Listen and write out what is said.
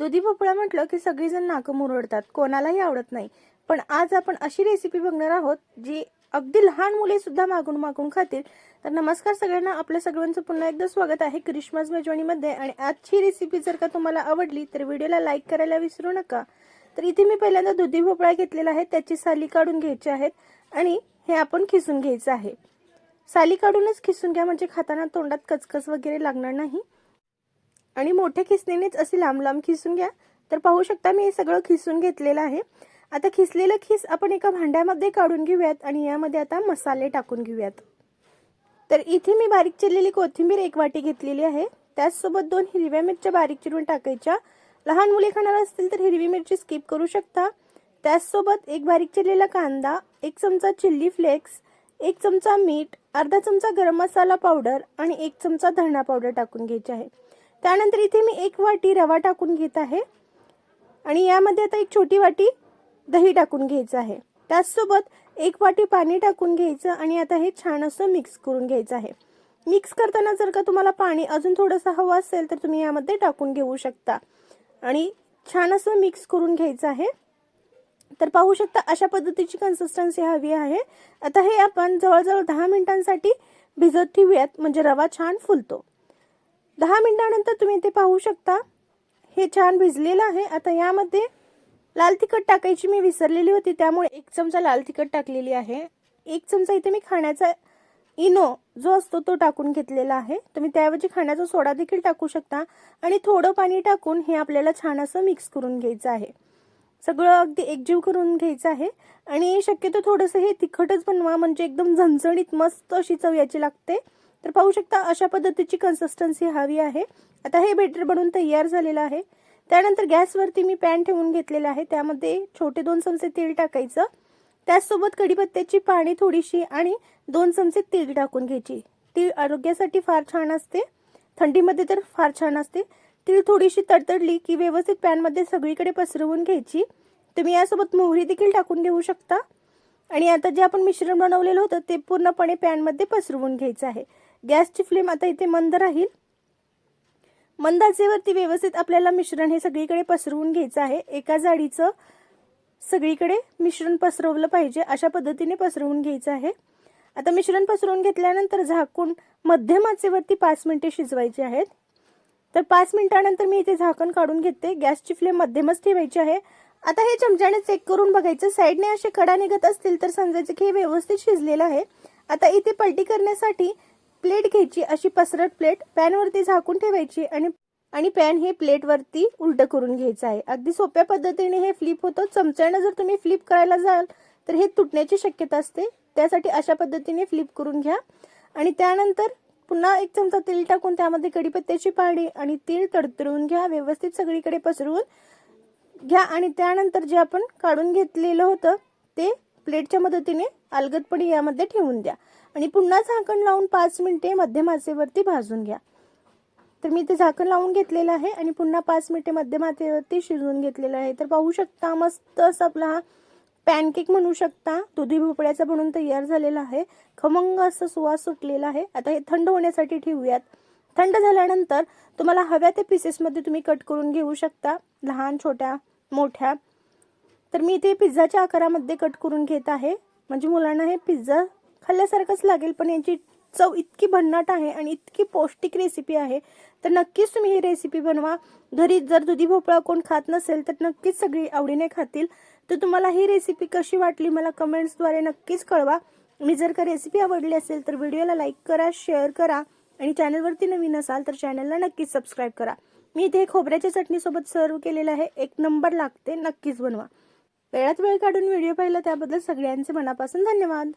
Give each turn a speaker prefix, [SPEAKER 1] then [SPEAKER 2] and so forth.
[SPEAKER 1] दुधी भोपळा म्हटलं की सगळीजण नाकं मुरडतात. कोणालाही आवडत नाही. पण आज आपण अशी रेसिपी बघणार आहोत जी अगदी लहान मुले सुद्धा मागून मागून खातील. तर नमस्कार सगळ्यांना. आपल्या सगळ्यांचं पुन्हा एकदा स्वागत आहे क्रिसमस मेजवानीमध्ये. आणि आजची रेसिपी जर का तुम्हाला आवडली तर व्हिडिओला लाईक करायला विसरू नका. तर इथे मी पहिल्यांदा दुधी भोपळा घेतलेला आहे. त्याची साली काढून घ्यायची आहेत. आणि हे आपण खिसून घ्यायचं आहे. साली काढूनच खिसून घ्या. म्हणजे खाताना तोंडात कचकच वगैरे लागणार नाही. आणि मोठ्या खिसणीनेच असे लांब लांब खिसून घ्या. तर पाहू शकता मी हे सगळं खिसून घेतलेलं आहे. आता खिसलेलं खिस आपण एका भांड्यामध्ये काढून घेऊयात आणि यामध्ये आता मसाले टाकून घेऊयात. तर इथे मी बारीक चिरलेली कोथिंबीर एक वाटी घेतलेली आहे. त्याचसोबत दोन हिरव्या मिरच्या बारीक चिरून टाकायच्या. लहान मुले खाणार असतील तर हिरवी मिरची स्किप करू शकता. त्याचसोबत एक बारीक चिरलेला कांदा एक चमचा चिल्ली फ्लेक्स एक चमचा मीठ अर्धा चमचा गरम मसाला पावडर आणि एक चमचा धणा पावडर टाकून घ्यायची आहे. त्यानंतर इथे मी एक वाटी रवा टाकून घेत आहे. आणि यामध्ये आता एक छोटी वाटी दही टाकून घ्यायचं आहे. त्याचसोबत एक वाटी पाणी टाकून घ्यायचं आणि आता हे छान असं मिक्स करून घ्यायचं आहे. मिक्स करताना जर का तुम्हाला पाणी अजून थोडंसं हवं असेल तर तुम्ही यामध्ये टाकून घेऊ शकता. आणि छान असं मिक्स करून घ्यायचं आहे. तर पाहू शकता अशा पद्धतीची कन्सिस्टन्सी हवी आहे. आता हे आपण जवळजवळ दहा मिनिटांसाठी भिजत ठेवूयात. म्हणजे रवा छान फुलतो. दहा मिनटानंतर तुम्ही ते पाहू शकता. हे छान भिजलेलं आहे. आता यामध्ये लाल तिखट टाकायची मी विसरलेली होती. त्यामुळे एक चमचा लाल तिखट टाकलेली आहे. एक चमचा इथे मी खाण्याचा इनो जो असतो तो टाकून घेतलेला आहे. तुम्ही त्याऐवजी खाण्याचा सोडा देखील टाकू शकता. आणि थोडं पाणी टाकून हे आपल्याला छान असं मिक्स करून घ्यायचं आहे. सगळं अगदी एकजीव करून घ्यायचं आहे. आणि शक्यतो थोडंसं हे तिखटच बनवा. म्हणजे एकदम झणझणीत मस्त अशी चव याची लागते. तर पाहू शकता अशा पद्धतीची कन्सिस्टन्सी हवी आहे. आता हे बेटर बनवून तयार झालेलं आहे. त्यानंतर गॅसवरती मी पॅन ठेवून घेतलेलं आहे. त्यामध्ये छोटे दोन चमचे तेल टाकायचं. त्याचसोबत कढीपत्त्याची पाणी थोडीशी आणि दोन चमचे तीळ टाकून घ्यायची. तीळ आरोग्यासाठी फार छान असते. थंडीमध्ये तर फार छान असते. तीळ थोडीशी तडतडली की व्यवस्थित पॅनमध्ये सगळीकडे पसरवून घ्यायची. तुम्ही यासोबत मोहरी देखील टाकून घेऊ शकता. आणि आता जे आपण मिश्रण बनवलेलं होतं ते पूर्णपणे पॅनमध्ये पसरवून घ्यायचं आहे. गॅसची फ्लेम आता इथे मंद राहील. मंद आचेवरती व्यवस्थित आपल्याला मिश्रण हे सगळीकडे पसरवून घ्यायचं आहे. एका जाडीचं सगळीकडे मिश्रण पसरवलं पाहिजे. अशा पद्धतीने पसरवून घ्यायचं आहे. आता मिश्रण पसरवून घेतल्यानंतर झाकून मध्यम आचेवरती पाच मिनिटे शिजवायची आहेत. तर पाच मिनिटानंतर मी इथे झाकण काढून घेते. गॅसची फ्लेम मध्यमच ठेवायची आहे. आता हे चमच्याने चेक करून बघायचं. साईडने असे खडा निघत असतील तर समजायचं की हे व्यवस्थित शिजलेलं आहे. आता इथे पलटी करण्यासाठी प्लेट घ्यायची अशी पसरट प्लेट पॅनवरती झाकून ठेवायची आणि आणि पॅन हे प्लेटवरती उलट करून घ्यायचं आहे. अगदी सोप्या पद्धतीने हे फ्लिप होतं. चमच्यानं जर तुम्ही फ्लिप करायला जाल तर हे तुटण्याची शक्यता असते. त्यासाठी अशा पद्धतीने फ्लिप करून घ्या. आणि त्यानंतर पुन्हा एक चमचा तेल टाकून त्यामध्ये कढीपत्त्याची पाणी आणि तीळ तडतडून घ्या. व्यवस्थित सगळीकडे पसरवून घ्या. आणि त्यानंतर जे आपण काढून घेतलेलं होतं ते प्लेटच्या मदतीने अलगदपणे यामध्ये ठेवून द्या. आणि पुन्हा झाकण लावून पाच मिनिटे मध्यम आचेवरती भाजून घ्या. तर मी ते झाकण लावून घेतलेलं आहे आणि पुन्हा पाच मिनिटे मध्यम आचेवरती शिजवून घेतलेलं आहे. तर पाहू शकता मस्त असं आपला हा पॅनकेक म्हणू शकता. दुधी भोपळ्याचा बनून तयार झालेला आहे. खमंग असं सुवास सुटलेला आहे. आता हे थंड होण्यासाठी ठेवूयात. थंड झाल्यानंतर तुम्हाला हव्या त्या पीसेसमध्ये तुम्ही कट करून घेऊ शकता. लहान छोट्या मोठ्या. तर मी इथे पिझ्झाच्या आकारामध्ये कट करून घेत आहे. म्हणजे मुलांना हे पिझ्झा खाल्ल्यासारखंच लागेल पण यांची चव इतकी भन्नाट आहे आणि इतकी पौष्टिक रेसिपी आहे. तर नक्कीच तुम्ही ही रेसिपी बनवा. घरी जर दुधी भोपळा कोण खात नसेल तर नक्कीच सगळी आवडीने खातील. तर तुम्हाला ही रेसिपी कशी वाटली मला कमेंट्सद्वारे नक्कीच कळवा. मी जर का रेसिपी आवडली असेल तर व्हिडिओला लाईक करा शेअर करा आणि चॅनलवरती नवीन असाल तर चॅनलला नक्कीच सबस्क्राईब करा. मी इथे खोबऱ्याच्या चटणीसोबत सर्व केलेलं आहे. एक नंबर लागते नक्कीच बनवा. वेळात वेळ काढून व्हिडिओ पाहिला त्याबद्दल सगळ्यांचे मनापासून धन्यवाद.